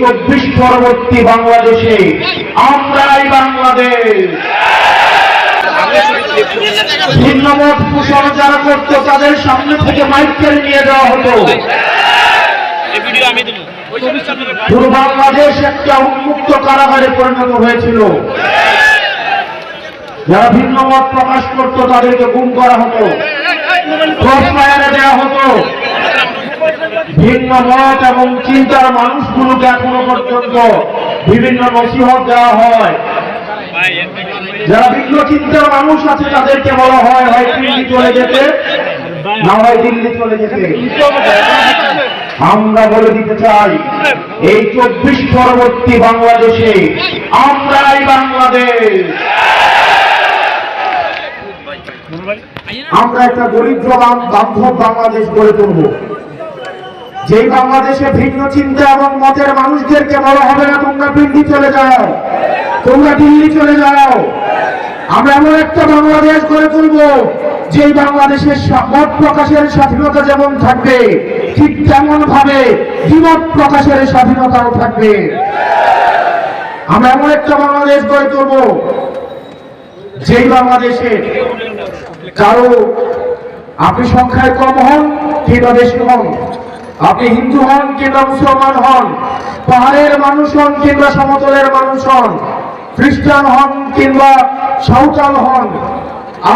চব্বিশ পরবর্তী বাংলাদেশে, আমরাই বাংলাদেশ। ভিন্নমত পোষণ যারা করতো, তাদের সামনে থেকে মাইক কেড়ে নিয়ে দেওয়া হতো। এই ভিডিও আমি দেবো পুরো বাংলাদেশ একটা উন্মুক্ত কারাগারে পরিণত হয়েছিল। যারা ভিন্ন মত প্রকাশ করতো, তাদেরকে গুম করা হতো ক্রস ফায়ারে দেওয়া হতো ভিন্ন মত এবং চিন্তার মানুষগুলোকে এখনও পর্যন্ত বিভিন্ন নসিহত দেওয়া হয়। যারা ভিন্ন চিন্তার মানুষ আছে, তাদেরকে বলা হয় হয় দিল্লি চলে যেতে, না হয় দিল্লি চলে যেতে। আমরা বলে দিতে চাই, এই চব্বিশ পরবর্তী বাংলাদেশে আমরাই বাংলাদেশ। আমরা একটা দরিদ্র বান্ধব বাংলাদেশ গড়ে তুলব। যেই বাংলাদেশে ভিন্ন চিন্তা এবং মতের মানুষদেরকে বলা হবে না, তোমরা দিল্লি চলে যাও। তোমরা দিল্লি চলে যাও। আমরা এমন একটা বাংলাদেশ গড়ে তুলব, যেই বাংলাদেশের মত প্রকাশের স্বাধীনতা যেমন থাকবে, ঠিক তেমন ভাবে দ্বিমত প্রকাশের স্বাধীনতাও থাকবে। আমরা এমন একটা বাংলাদেশ গড়ে তুলব, যেই বাংলাদেশে কারও আপনি সংখ্যায় কম হন কিংবা বেশি হন। আপনি হিন্দু হন কিংবা মুসলমান হন, পাহাড়ের মানুষ হন কিংবা সমতলের মানুষ হন, খ্রিস্টান হন কিংবা সাঁওতাল হন,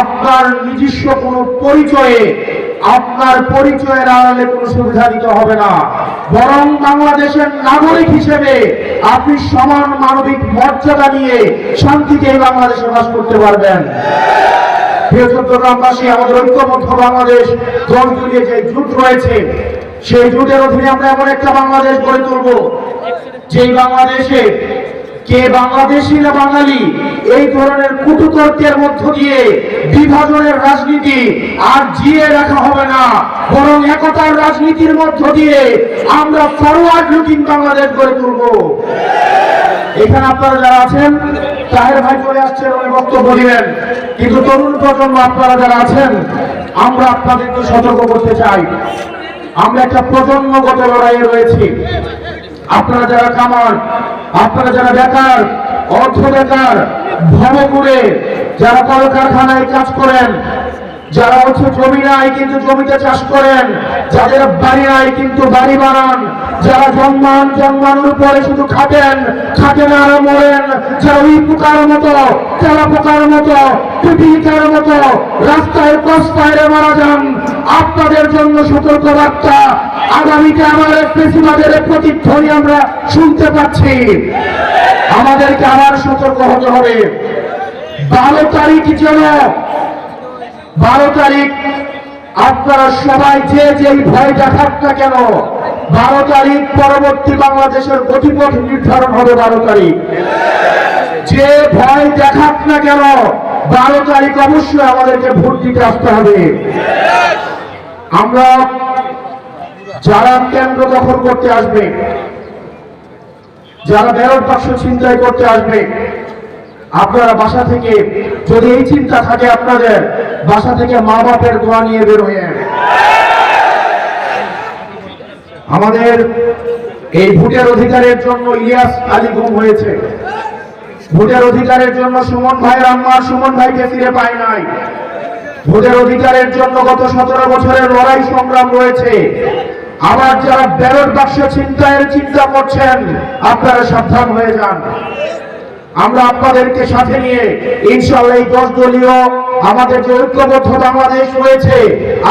আপনার নিজস্ব কোনো পরিচয়ে, আপনার পরিচয়ের আড়ালে কোনো সুবিধা দিতে হবে না। বরং বাংলাদেশের নাগরিক হিসেবে আপনি সমান মানবিক মর্যাদা নিয়ে শান্তিতে বাংলাদেশে বাস করতে পারবেন। প্রিয় চট্টগ্রামবাসী, আমাদের ঐক্যবদ্ধ বাংলাদেশ দল জুড়িয়ে যে জুট রয়েছে সেই জুটের অধীনে আমরা এমন একটা বাংলাদেশ গড়ে তুলব, যেই বাংলাদেশে কে বাংলাদেশি না বাঙালি, এই ধরনের কুটুতর্কের মধ্য দিয়ে বিভাজনের রাজনীতি আর জিয়ে রাখা হবে না। বরং একতার রাজনীতির মধ্য দিয়ে আমরা ফরওয়ার্ড লুকিং বাংলাদেশ গড়ে তুলব। এখানে আপনারা যারা আছেন, তাহের ভাই চলে আসছেন উনি বক্তব্য দিবেন। কিন্তু তরুণ প্রজন্ম আপনারা যারা আছেন, আমরা আপনাদেরকে সতর্ক করতে চাই। আমরা একটা প্রজন্মগত লড়াইয়ে রয়েছি। আপনারা যারা কামার, আপনারা যারা বেকার, অর্থ বেকার ভবপুরে যারা কলকারখানায় কাজ করেন যারা হচ্ছে জমি নাই কিন্তু জমিতে চাষ করেন, যাদের বাড়ি নাই কিন্তু বাড়ি বানান, যারা জন্মান, জন্মানোর পরে শুধু খাটেন খাটেন আর মরেন, যারা ওই পোকার মতো, তেলা পোকার মতো পিপিকার মতো, রাস্তায় কস্তায় মারা যান, আপনাদের জন্য সতর্ক বার্তা আগামীতে আমার প্রেসিডেন্টের প্রতিধ্বনি আমরা শুনতে পাচ্ছি। আমাদেরকে আবার সতর্ক হতে হবে। বারো তারিখ যেন বারো তারিখ, আপনারা সবাই যে যেই ভয় দেখাক না কেন, বারো তারিখ পরবর্তী বাংলাদেশের গতিপথ নির্ধারণ হবে বারো তারিখ। যে ভয় দেখাক না কেন, বারো তারিখ অবশ্যই আমাদেরকে ভোট দিতে আসতে হবে। আমরা যারা কেন্দ্র দখল করতে আসবে, যারা ব্যালট বাক্স ছিনতাই করতে আসবে আপনারা বাসা থেকে, যদি এই চিন্তা থাকে আপনাদের, বাসা থেকে মা বাপের দোয়া নিয়ে বের হয়ে আমাদের এই ভোটের অধিকারের জন্য ইলিয়াস আলী গুম হয়েছে। ভোটের অধিকারের জন্য সুমন ভাইয়ের আম্মা সুমন ভাইকে ফিরে পায় নাই। ভোটের অধিকারের জন্য গত সতেরো বছরের লড়াই সংগ্রাম রয়েছে। আবার যারা ব্যালট বাক্স চিন্তায়ের চিন্তা করছেন, আপনারা সাবধান হয়ে যান। আমরা আপনাদেরকে সাথে নিয়ে ইনশাল্লাহ এই দশ দলীয় আমাদের যে ঐক্যবদ্ধ বাংলাদেশ রয়েছে,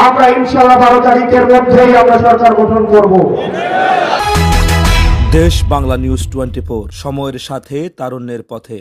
আমরা ইনশাল্লাহ বারো তারিখের মধ্যেই আমরা সরকার গঠন করব। দেশ বাংলা নিউজ টোয়েন্টি সময়ের সাথে, তারুণ্যের পথে।